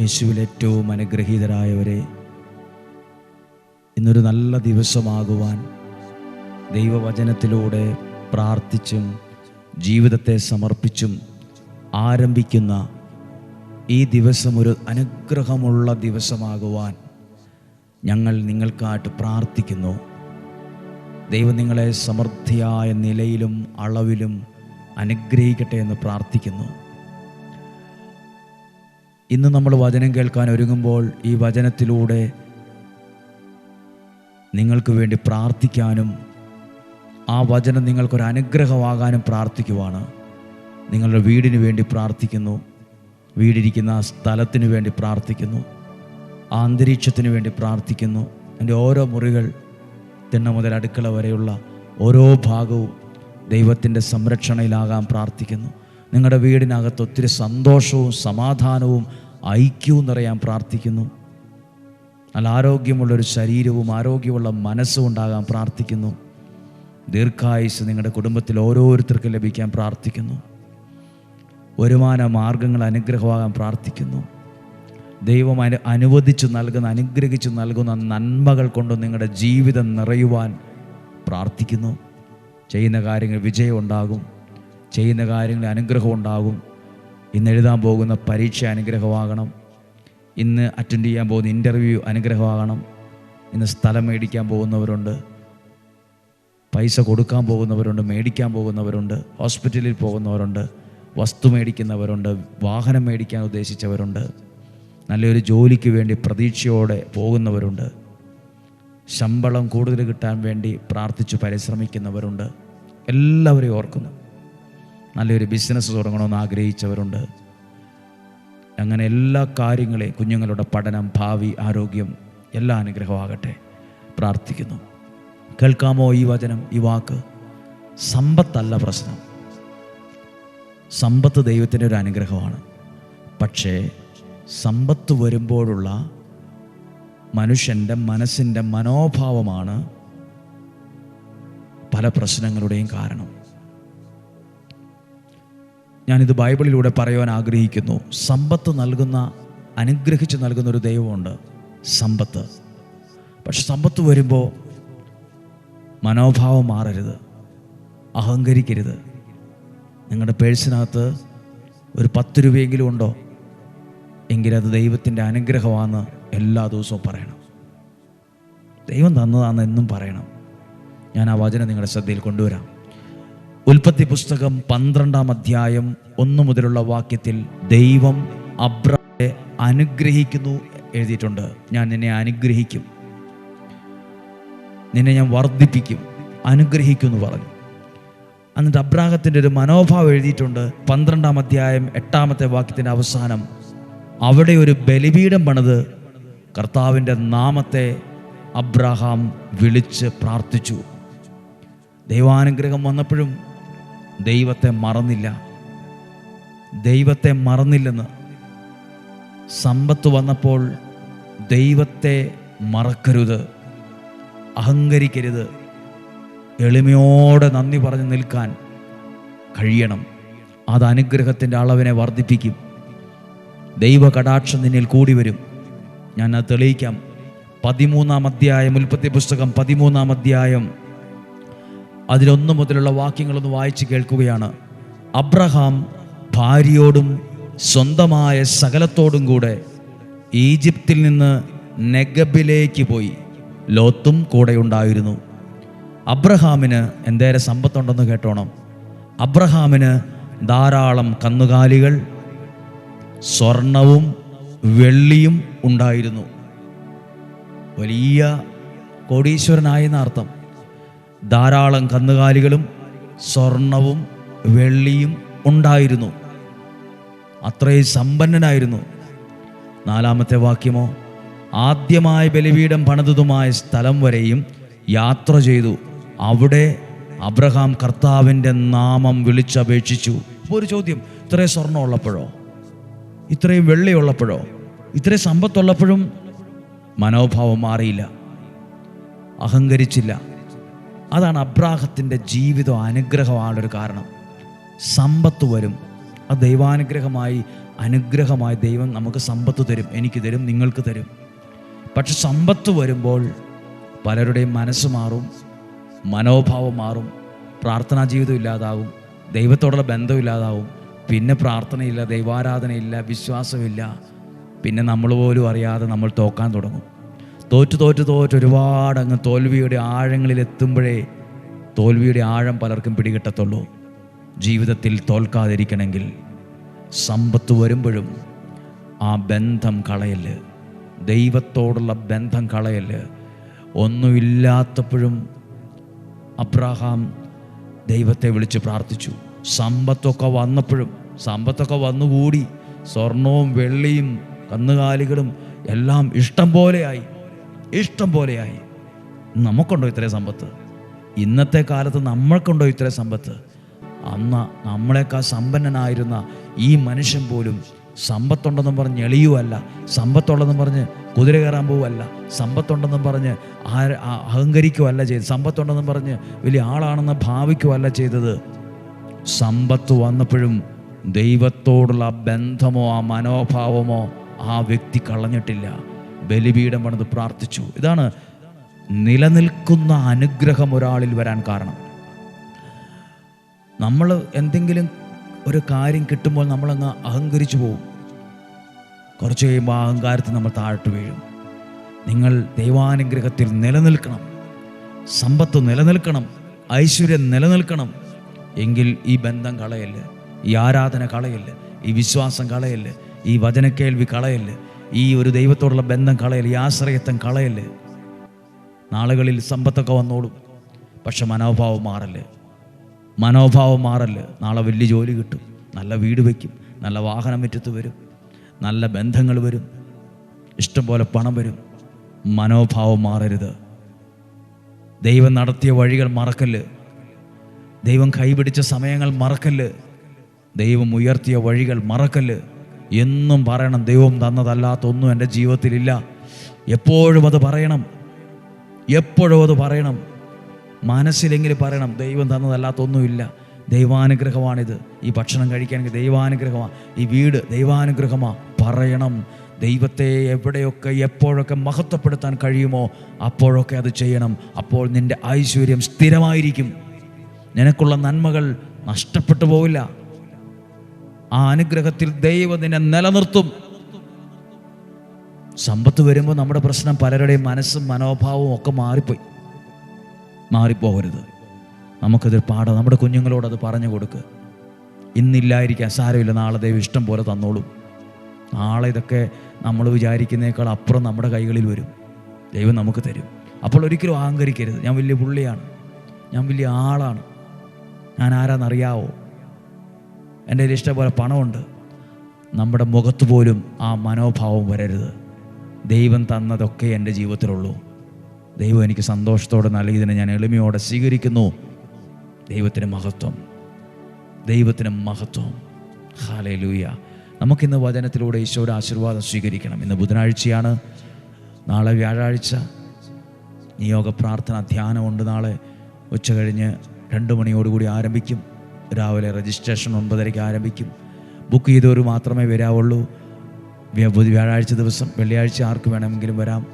യേശുവിൽ ഏറ്റവും അനുഗ്രഹീതരായവരെ ഇന്നൊരു നല്ല ദിവസമാകുവാൻ ദൈവവചനത്തിലൂടെ പ്രാർത്ഥിച്ചും ജീവിതത്തെ സമർപ്പിച്ചും ആരംഭിക്കുന്ന ഈ ദിവസം ഒരു അനുഗ്രഹമുള്ള ദിവസമാകുവാൻ ഞങ്ങൾ നിങ്ങൾക്കായിട്ട് പ്രാർത്ഥിക്കുന്നു. ദൈവം നിങ്ങളെ സമൃദ്ധിയായ നിലയിലും അളവിലും അനുഗ്രഹിക്കട്ടെ എന്ന് പ്രാർത്ഥിക്കുന്നു. ഇന്ന് നമ്മൾ വചനം കേൾക്കാൻ ഒരുങ്ങുമ്പോൾ ഈ വചനത്തിലൂടെ നിങ്ങൾക്ക് വേണ്ടി പ്രാർത്ഥിക്കാനും ആ വചനം നിങ്ങൾക്കൊരു അനുഗ്രഹമാകാനും പ്രാർത്ഥിക്കുവാണ്. നിങ്ങളുടെ വീടിന് വേണ്ടി പ്രാർത്ഥിക്കുന്നു. വീടിരിക്കുന്ന ആ സ്ഥലത്തിന് വേണ്ടി പ്രാർത്ഥിക്കുന്നു. ആ അന്തരീക്ഷത്തിന് വേണ്ടി പ്രാർത്ഥിക്കുന്നു. എന്റെ ഓരോ മുറികൾ തിണ്ണ മുതൽ അടുക്കള വരെയുള്ള ഓരോ ഭാഗവും ദൈവത്തിന്റെ സംരക്ഷണയിലാകാൻ പ്രാർത്ഥിക്കുന്നു. നിങ്ങളുടെ വീടിനകത്ത് ഒത്തിരി സന്തോഷവും സമാധാനവും ഐക്യവും നിറയാൻ പ്രാർത്ഥിക്കുന്നു. നല്ല ആരോഗ്യമുള്ളൊരു ശരീരവും ആരോഗ്യമുള്ള മനസ്സും ഉണ്ടാകാൻ പ്രാർത്ഥിക്കുന്നു. ദീർഘായുസ് നിങ്ങളുടെ കുടുംബത്തിൽ ഓരോരുത്തർക്കും ലഭിക്കാൻ പ്രാർത്ഥിക്കുന്നു. വരുമാന മാർഗങ്ങൾ അനുഗ്രഹമാകാൻ പ്രാർത്ഥിക്കുന്നു. ദൈവം അനു അനുവദിച്ചു നൽകുന്ന അനുഗ്രഹിച്ചു നൽകുന്ന നന്മകൾ കൊണ്ട് നിങ്ങളുടെ ജീവിതം നിറയുവാൻ പ്രാർത്ഥിക്കുന്നു. ചെയ്യുന്ന കാര്യങ്ങൾ വിജയം ഉണ്ടാകും. ചെയ്യുന്ന കാര്യങ്ങളിൽ അനുഗ്രഹം ഉണ്ടാകും ഇന്ന് എഴുതാൻ പോകുന്ന പരീക്ഷ അനുഗ്രഹമാകണം. ഇന്ന് അറ്റൻഡ് ചെയ്യാൻ പോകുന്ന ഇന്റർവ്യൂ അനുഗ്രഹമാകണം. ഇന്ന് സ്ഥലം മേടിക്കാൻ പോകുന്നവരുണ്ട്. പൈസ കൊടുക്കാൻ പോകുന്നവരുണ്ട് മേടിക്കാൻ പോകുന്നവരുണ്ട് ഹോസ്പിറ്റലിൽ പോകുന്നവരുണ്ട് വസ്തു മേടിക്കുന്നവരുണ്ട് വാഹനം മേടിക്കാൻ ഉദ്ദേശിച്ചവരുണ്ട് നല്ലൊരു ജോലിക്ക് വേണ്ടി പ്രതീക്ഷയോടെ പോകുന്നവരുണ്ട്. ശമ്പളം കൂടുതൽ കിട്ടാൻ വേണ്ടി പ്രാർത്ഥിച്ചു പരിശ്രമിക്കുന്നവരുണ്ട്. എല്ലാവരെയും ഓർക്കുന്നു. നല്ലൊരു ബിസിനസ് തുടങ്ങണമെന്ന് ആഗ്രഹിച്ചവരുണ്ട്. അങ്ങനെ എല്ലാ കാര്യങ്ങളെയും കുഞ്ഞുങ്ങളുടെ പഠനം ഭാവി ആരോഗ്യം എല്ലാ അനുഗ്രഹമാകട്ടെ. പ്രാർത്ഥിക്കുന്നു. കേൾക്കാമോ ഈ വചനം ഈ വാക്ക്? സമ്പത്തല്ല പ്രശ്നം. സമ്പത്ത് ദൈവത്തിന്റെ ഒരു അനുഗ്രഹമാണ്. പക്ഷേ സമ്പത്ത് വരുമ്പോഴുള്ള മനുഷ്യന്റെ മനസ്സിന്റെ മനോഭാവമാണ് പല പ്രശ്നങ്ങളുടെയും കാരണം. ഞാനിത് ബൈബിളിലൂടെ പറയുവാൻ ആഗ്രഹിക്കുന്നു. സമ്പത്ത് നൽകുന്ന അനുഗ്രഹിച്ച് നൽകുന്ന ഒരു ദൈവമുണ്ട്. സമ്പത്ത്. പക്ഷെ സമ്പത്ത് വരുമ്പോൾ മനോഭാവം മാറരുത്. അഹങ്കരിക്കരുത്. നിങ്ങളുടെ പേഴ്സിനകത്ത് ഒരു പത്ത് രൂപയെങ്കിലും ഉണ്ടോ? എങ്കിലത് ദൈവത്തിന്റെ അനുഗ്രഹമാണെന്ന് എല്ലാ ദിവസവും പറയണം. ദൈവം തന്നതാണെന്ന് എന്നും പറയണം. ഞാൻ ആ വചനം നിങ്ങളുടെ ശ്രദ്ധയിൽ കൊണ്ടുവരാം. ഉൽപ്പത്തി പുസ്തകം പന്ത്രണ്ടാം അധ്യായം ഒന്നു മുതലുള്ള വാക്യത്തിൽ ദൈവം അബ്രഹത്തെ അനുഗ്രഹിക്കുന്നു എഴുതിയിട്ടുണ്ട്. ഞാൻ നിന്നെ അനുഗ്രഹിക്കും. നിന്നെ ഞാൻ വർദ്ധിപ്പിക്കും. അനുഗ്രഹിക്കും എന്ന് പറഞ്ഞു. എന്നിട്ട് അബ്രാഹത്തിന്റെ ഒരു മനോഭാവം എഴുതിയിട്ടുണ്ട്. പന്ത്രണ്ടാം അധ്യായം എട്ടാമത്തെ വാക്യത്തിന്റെ അവസാനം. അവിടെ ഒരു ബലിപീഠം പണിത് കർത്താവിന്റെ നാമത്തെ അബ്രഹാം വിളിച്ച് പ്രാർത്ഥിച്ചു. ദൈവാനുഗ്രഹം വന്നപ്പോഴും ദൈവത്തെ മറന്നില്ല. ദൈവത്തെ മറന്നില്ലെന്ന് സമ്പത്ത് വന്നപ്പോൾ ദൈവത്തെ മറക്കരുത് അഹങ്കരിക്കരുത് എളിമയോടെ നന്ദി പറഞ്ഞ് നിൽക്കാൻ കഴിയണം. അത് അനുഗ്രഹത്തിന്റെ അളവിനെ വർദ്ധിപ്പിക്കും. ദൈവ കടാക്ഷം നിന്നിൽ കൂടി വരും. ഞാൻ അത് തെളിയിക്കാം. പതിമൂന്നാം അധ്യായം ഉൽപ്പത്തി പുസ്തകം പതിമൂന്നാം അധ്യായം. അതിലൊന്നു മുതലുള്ള വാക്യങ്ങളൊന്ന് വായിച്ച് കേൾക്കുകയാണ്. അബ്രഹാം ഭാര്യയോടും സ്വന്തമായ സകലത്തോടും കൂടെ ഈജിപ്തിൽ നിന്ന് നെഗബിലേക്ക് പോയി. ലോത്തും കൂടെ ഉണ്ടായിരുന്നു. അബ്രഹാമിന് എന്തേരെ സമ്പത്തുണ്ടെന്ന് കേട്ടോണം. അബ്രഹാമിന് ധാരാളം കന്നുകാലികൾ സ്വർണവും വെള്ളിയും ഉണ്ടായിരുന്നു. വലിയ കോടീശ്വരനായെന്ന അർത്ഥം ധാരാളം കന്നുകാലികളും സ്വർണവും വെള്ളിയും ഉണ്ടായിരുന്നു. അത്രയും സമ്പന്നനായിരുന്നു. നാലാമത്തെ വാക്യമോ ആദ്യമായ ബലിപീഠം പണിതതുമായ സ്ഥലം വരെയും യാത്ര ചെയ്തു. അവിടെ അബ്രഹാം കർത്താവിന്റെ നാമം വിളിച്ചപേക്ഷിച്ചു. അപ്പോൾ ഒരു ചോദ്യം ഇത്രയും സ്വർണം ഉള്ളപ്പോഴോ? ഇത്രയും വെള്ളി ഉള്ളപ്പോഴോ? ഇത്രയും സമ്പത്തുള്ളപ്പോഴും മനോഭാവം മാറിയില്ല. അഹങ്കരിച്ചില്ല. അതാണ് അബ്രാഹത്തിന്റെ ജീവിതം അനുഗ്രഹമാണൊരു കാരണം. സമ്പത്ത് വരും. ആ ദൈവാനുഗ്രഹമായി അനുഗ്രഹമായി ദൈവം നമുക്ക് സമ്പത്ത് തരും. എനിക്ക് തരും നിങ്ങൾക്ക് തരും. പക്ഷെ സമ്പത്ത് വരുമ്പോൾ പലരുടെയും മനസ്സ് മാറും മനോഭാവം മാറും പ്രാർത്ഥനാ ജീവിതം ഇല്ലാതാവും ദൈവത്തോടുള്ള ബന്ധം ഇല്ലാതാവും. പിന്നെ പ്രാർത്ഥനയില്ല ദൈവാരാധനയില്ല വിശ്വാസമില്ല. പിന്നെ നമ്മൾ പോലും അറിയാതെ നമ്മൾ തോക്കാൻ തുടങ്ങും. തോറ്റു തോറ്റു തോറ്റ്. ഒരുപാട് അങ്ങ് തോൽവിയുടെ ആഴങ്ങളിൽ എത്തുമ്പോഴേ തോൽവിയുടെ ആഴം പലർക്കും പിടികിട്ടത്തുള്ളൂ. ജീവിതത്തിൽ തോൽക്കാതിരിക്കണമെങ്കിൽ സമ്പത്ത് വരുമ്പോഴും ആ ബന്ധം കളയൽ ദൈവത്തോടുള്ള ബന്ധം കളയൽ ഒന്നുമില്ലാത്തപ്പോഴും അബ്രാഹാം ദൈവത്തെ വിളിച്ച് പ്രാർത്ഥിച്ചു. സമ്പത്തൊക്കെ വന്നപ്പോഴും സമ്പത്തൊക്കെ വന്നുകൂടി. സ്വർണവും വെള്ളിയും കന്നുകാലികളും എല്ലാം ഇഷ്ടം പോലെയായി ഇഷ്ടം പോലെയായി. നമുക്കുണ്ടോ ഇത്രയും സമ്പത്ത്? ഇന്നത്തെ കാലത്ത് നമ്മൾക്കുണ്ടോ ഇത്രയും സമ്പത്ത്? അന്ന് നമ്മളെക്കാൾ സമ്പന്നനായിരുന്ന ഈ മനുഷ്യൻ പോലും സമ്പത്തുണ്ടെന്നും പറഞ്ഞ് എളിയുമല്ല സമ്പത്തുള്ളതെന്നും പറഞ്ഞ് കുതിര കയറാൻ പോവുമല്ല സമ്പത്തുണ്ടെന്നും പറഞ്ഞ് അഹങ്കരിക്കുകയല്ല ചെയ്ത് സമ്പത്തുണ്ടെന്നും പറഞ്ഞ് വലിയ ആളാണെന്ന് ഭാവിക്കുകയല്ല ചെയ്തത്. സമ്പത്ത് വന്നപ്പോഴും ദൈവത്തോടുള്ള ബന്ധമോ ആ മനോഭാവമോ ആ വ്യക്തി കളഞ്ഞിട്ടില്ല. ബലിപീഠം പണിത് പ്രാർത്ഥിച്ചു. ഇതാണ് നിലനിൽക്കുന്ന അനുഗ്രഹം ഒരാളിൽ വരാൻ കാരണം. നമ്മൾ എന്തെങ്കിലും ഒരു കാര്യം കിട്ടുമ്പോൾ നമ്മളങ്ങ് അഹങ്കരിച്ചു പോകും കുറച്ച് കഴിയുമ്പോൾ അഹങ്കാരത്തിൽ നമ്മൾ താഴ്ത്തു വീഴും. നിങ്ങൾ ദൈവാനുഗ്രഹത്തിൽ നിലനിൽക്കണം. സമ്പത്ത് നിലനിൽക്കണം. ഐശ്വര്യം നിലനിൽക്കണം. എങ്കിൽ ഈ ബന്ധം കളയല്ലേ. ഈ ആരാധന കളയല്ലേ. ഈ വിശ്വാസം കളയല്ലേ. ഈ വചനക്കേൾവി കളയല്ല്. ഈ ഒരു ദൈവത്തോടുള്ള ബന്ധം കളയൽ ഈ ആശ്രയത്വം കളയൽ നാളുകളിൽ സമ്പത്തൊക്കെ വന്നോളും. പക്ഷെ മനോഭാവം മാറൽ. മനോഭാവം മാറൽ. നാളെ വലിയ ജോലി കിട്ടും. നല്ല വീട് വയ്ക്കും. നല്ല വാഹനം മുറ്റത്ത് വരും. നല്ല ബന്ധങ്ങൾ വരും. ഇഷ്ടംപോലെ പണം വരും. മനോഭാവം മാറരുത്. ദൈവം നടത്തിയ വഴികൾ മറക്കല്ല് ദൈവം കൈപിടിച്ച സമയങ്ങൾ മറക്കല്ല് ദൈവം ഉയർത്തിയ വഴികൾ മറക്കല്ല് എന്നും പറയണം ദൈവം തന്നതല്ലാത്ത ഒന്നും എന്റെ ജീവിതത്തിലില്ല. എപ്പോഴും അത് പറയണം. എപ്പോഴും അത് പറയണം. മനസ്സിലെങ്കിലും പറയണം ദൈവം തന്നതല്ലാത്ത ഒന്നുമില്ല ദൈവാനുഗ്രഹമാണിത്. ഈ ഭക്ഷണം കഴിക്കാൻ ദൈവാനുഗ്രഹമാണ് ഈ വീട് ദൈവാനുഗ്രഹമാണ് പറയണം. ദൈവത്തെ എവിടെയൊക്കെ എപ്പോഴൊക്കെ മഹത്വപ്പെടുത്താൻ കഴിയുമോ അപ്പോഴൊക്കെ അത് ചെയ്യണം. അപ്പോൾ നിന്റെ ഐശ്വര്യം സ്ഥിരമായിരിക്കും. നിനക്കുള്ള നന്മകൾ നഷ്ടപ്പെട്ടു പോവില്ല. ആ അനുഗ്രഹത്തിൽ ദൈവം നിന്നെ നിലനിർത്തും. സമ്പത്ത് വരുമ്പോൾ നമ്മുടെ പ്രശ്നം പലരുടെയും മനസ്സും മനോഭാവവും ഒക്കെ മാറിപ്പോയി. മാറിപ്പോകരുത്. നമുക്കതിൽ പാടാം നമ്മുടെ കുഞ്ഞുങ്ങളോട് അത് പറഞ്ഞു കൊടുക്കുക ഇന്നില്ലായിരിക്കാം സാരമില്ല നാളെ ദൈവം ഇഷ്ടം പോലെ തന്നോളും. നാളെ ഇതൊക്കെ നമ്മൾ വിചാരിക്കുന്നേക്കാൾ അപ്പുറം നമ്മുടെ കൈകളിൽ വരും. ദൈവം നമുക്ക് തരും. അപ്പോൾ ഒരിക്കലും അഹങ്കരിക്കരുത്. ഞാൻ വലിയ പുള്ളിയാണ്. ഞാൻ വലിയ ആളാണ്. ഞാൻ ആരാന്നറിയാവോ? എന്റെ കയ്യിൽ ഇഷ്ടം പോലെ പണമുണ്ട്. നമ്മുടെ മുഖത്ത് പോലും ആ മനോഭാവം വരരുത്. ദൈവം തന്നതൊക്കെ എന്റെ ജീവിതത്തിലുള്ളൂ. ദൈവം എനിക്ക് സന്തോഷത്തോടെ നൽകിയതിനെ ഞാൻ എളിമയോടെ സ്വീകരിക്കുന്നു. ദൈവത്തിന് മഹത്വം. ദൈവത്തിന് മഹത്വം. ഹാലേ ലൂയ നമുക്കിന്ന് വചനത്തിലൂടെ ഈശോയുടെ ആശീർവാദം സ്വീകരിക്കണം. ഇന്ന് ബുധനാഴ്ചയാണ്. നാളെ വ്യാഴാഴ്ച. നിയോഗ പ്രാർത്ഥന ധ്യാനമുണ്ട് നാളെ. ഉച്ച കഴിഞ്ഞ് രണ്ട് മണിയോടുകൂടി ആരംഭിക്കും. രാവിലെ രജിസ്ട്രേഷൻ ഒൻപതരയ്ക്ക് ആരംഭിക്കും. ബുക്ക് ചെയ്തവർ മാത്രമേ വരാവുള്ളൂ. വ്യ- വ്യാഴാഴ്ച ദിവസം വെള്ളിയാഴ്ച ആർക്ക് വേണമെങ്കിലും വരാം.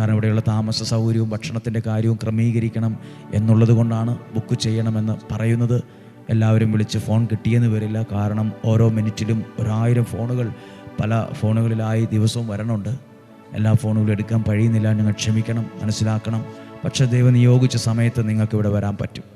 കാരണം ഇവിടെയുള്ള താമസ സൗകര്യവും ഭക്ഷണത്തിന്റെ കാര്യവും ക്രമീകരിക്കണം എന്നുള്ളത് കൊണ്ടാണ് ബുക്ക് ചെയ്യണമെന്ന് പറയുന്നത്. എല്ലാവരും വിളിച്ച് ഫോൺ കിട്ടിയെന്ന് വരില്ല. കാരണം ഓരോ മിനിറ്റിലും ഒരായിരം ഫോണുകൾ പല ഫോണുകളിലായി ദിവസവും വരണുണ്ട്. എല്ലാ ഫോണുകളും എടുക്കാൻ കഴിയുന്നില്ല. നിങ്ങൾ ക്ഷമിക്കണം മനസ്സിലാക്കണം. പക്ഷേ ദൈവം നിയോഗിച്ച സമയത്ത് നിങ്ങൾക്ക് ഇവിടെ വരാൻ പറ്റും.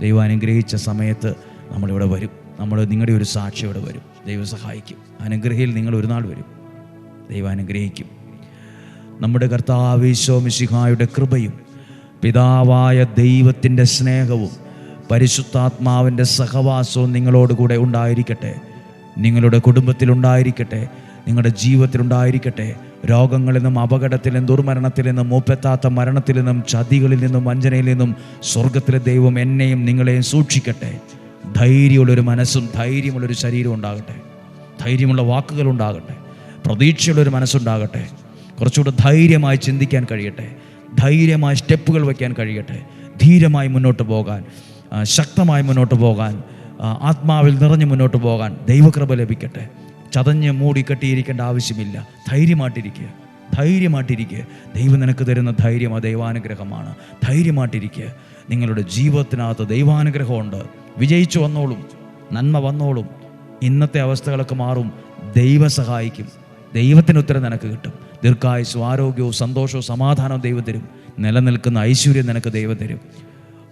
ദൈവം അനുഗ്രഹിച്ച സമയത്ത് നമ്മളിവിടെ വരും. നമ്മൾ നിങ്ങളുടെ ഒരു സാക്ഷി ഇവിടെ വരും. ദൈവം സഹായിക്കും. അനുഗ്രഹയിൽ നിങ്ങൾ ഒരു നാൾ വരും. ദൈവം അനുഗ്രഹിക്കും. നമ്മുടെ കർത്താവീശോ മിശിഹായുടെ കൃപയും പിതാവായ ദൈവത്തിന്റെ സ്നേഹവും പരിശുദ്ധാത്മാവിന്റെ സഹവാസവും നിങ്ങളോടുകൂടെ ഉണ്ടായിരിക്കട്ടെ. നിങ്ങളുടെ കുടുംബത്തിലുണ്ടായിരിക്കട്ടെ നിങ്ങളുടെ ജീവിതത്തിലുണ്ടായിരിക്കട്ടെ രോഗങ്ങളിൽ നിന്നും അപകടത്തിൽ നിന്നും ദുർമരണത്തിൽ നിന്നും മൂപ്പെത്താത്ത മരണത്തിൽ നിന്നും ചതികളിൽ നിന്നും വഞ്ചനയിൽ നിന്നും സ്വർഗത്തിലെ ദൈവം എന്നെയും നിങ്ങളെയും സൂക്ഷിക്കട്ടെ. ധൈര്യമുള്ളൊരു മനസ്സും ധൈര്യമുള്ളൊരു ശരീരവും ഉണ്ടാകട്ടെ. ധൈര്യമുള്ള വാക്കുകൾ ഉണ്ടാകട്ടെ. പ്രതീക്ഷയുള്ളൊരു മനസ്സുണ്ടാകട്ടെ. കുറച്ചുകൂടെ ധൈര്യമായി ചിന്തിക്കാൻ കഴിയട്ടെ. ധൈര്യമായി സ്റ്റെപ്പുകൾ വയ്ക്കാൻ കഴിയട്ടെ. ധീരമായി മുന്നോട്ട് പോകാൻ ശക്തമായി മുന്നോട്ട് പോകാൻ ആത്മാവിൽ നിറഞ്ഞു മുന്നോട്ട് പോകാൻ ദൈവകൃപ ലഭിക്കട്ടെ. ചതഞ്ഞ് മൂടി കെട്ടിയിരിക്കേണ്ട ആവശ്യമില്ല. ധൈര്യമായിട്ടിരിക്കുക. ധൈര്യമായിട്ടിരിക്കുക. ദൈവം നിനക്ക് തരുന്ന ധൈര്യം ആ ദൈവാനുഗ്രഹമാണ്. ധൈര്യമായിട്ടിരിക്കുക. നിങ്ങളുടെ ജീവിതത്തിനകത്ത് ദൈവാനുഗ്രഹമുണ്ട്. വിജയിച്ചു വന്നോളും. നന്മ വന്നോളും. ഇന്നത്തെ അവസ്ഥകളൊക്കെ മാറും. ദൈവം സഹായിക്കും. ദൈവത്തിന് ഉത്തരം നിനക്ക് കിട്ടും. ദീർഘായുസ്സും ആരോഗ്യവും സന്തോഷവും സമാധാനവും ദൈവം തരും. നിലനിൽക്കുന്ന ഐശ്വര്യം നിനക്ക് ദൈവം തരും.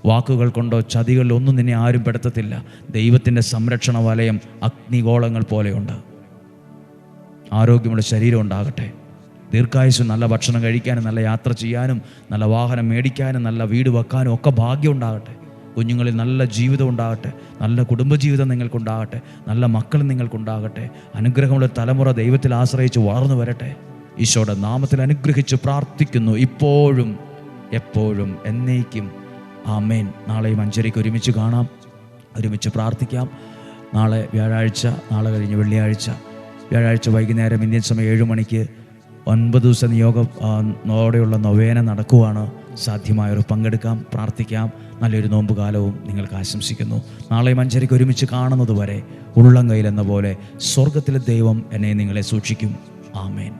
വാക്കുകൾ കൊണ്ടോ ചതികളിലൊന്നും നിന്നെ ആരും പെടുത്തത്തില്ല. ദൈവത്തിന്റെ സംരക്ഷണ വലയം അഗ്നിഗോളങ്ങൾ പോലെയുണ്ട്. ആരോഗ്യമുള്ള ശരീരം ഉണ്ടാകട്ടെ. ദീർഘായുസ്സും നല്ല ഭക്ഷണം കഴിക്കാനും നല്ല യാത്ര ചെയ്യാനും നല്ല വാഹനം മേടിക്കാനും നല്ല വീട് വെക്കാനും ഒക്കെ ഭാഗ്യം ഉണ്ടാകട്ടെ. കുഞ്ഞുങ്ങളിൽ നല്ല ജീവിതം ഉണ്ടാകട്ടെ. നല്ല കുടുംബജീവിതം നിങ്ങൾക്കുണ്ടാകട്ടെ. നല്ല മക്കൾ നിങ്ങൾക്കുണ്ടാകട്ടെ. അനുഗ്രഹമുള്ള തലമുറ ദൈവത്തിൽ ആശ്രയിച്ച് വളർന്നു വരട്ടെ. ഈശോയുടെ നാമത്തിൽ അനുഗ്രഹിച്ച് പ്രാർത്ഥിക്കുന്നു. ഇപ്പോഴും എപ്പോഴും എന്നേക്കും. ആമേൻ. നാളെയും അഞ്ചരയ്ക്ക് ഒരുമിച്ച് കാണാം. ഒരുമിച്ച് പ്രാർത്ഥിക്കാം. നാളെ വ്യാഴാഴ്ച നാളെ കഴിഞ്ഞ് വെള്ളിയാഴ്ച. വ്യാഴാഴ്ച വൈകുന്നേരം ഇന്ത്യൻ സമയം ഏഴ് മണിക്ക് ഒൻപത് ദിവസം നിയോഗ നോടെയുള്ള നൊവേന നടക്കുവാണ് സാധ്യമായവർ പങ്കെടുക്കാം പ്രാർത്ഥിക്കാം. നല്ലൊരു നോമ്പ് കാലവും നിങ്ങൾക്ക് ആശംസിക്കുന്നു. നാളെ അഞ്ചരയ്ക്ക് ഒരുമിച്ച് കാണുന്നത് വരെ ഉള്ളം കയ്യിലെന്ന പോലെ സ്വർഗത്തിലെ ദൈവം എന്നെ നിങ്ങളെ സൂക്ഷിക്കും. ആമേൻ.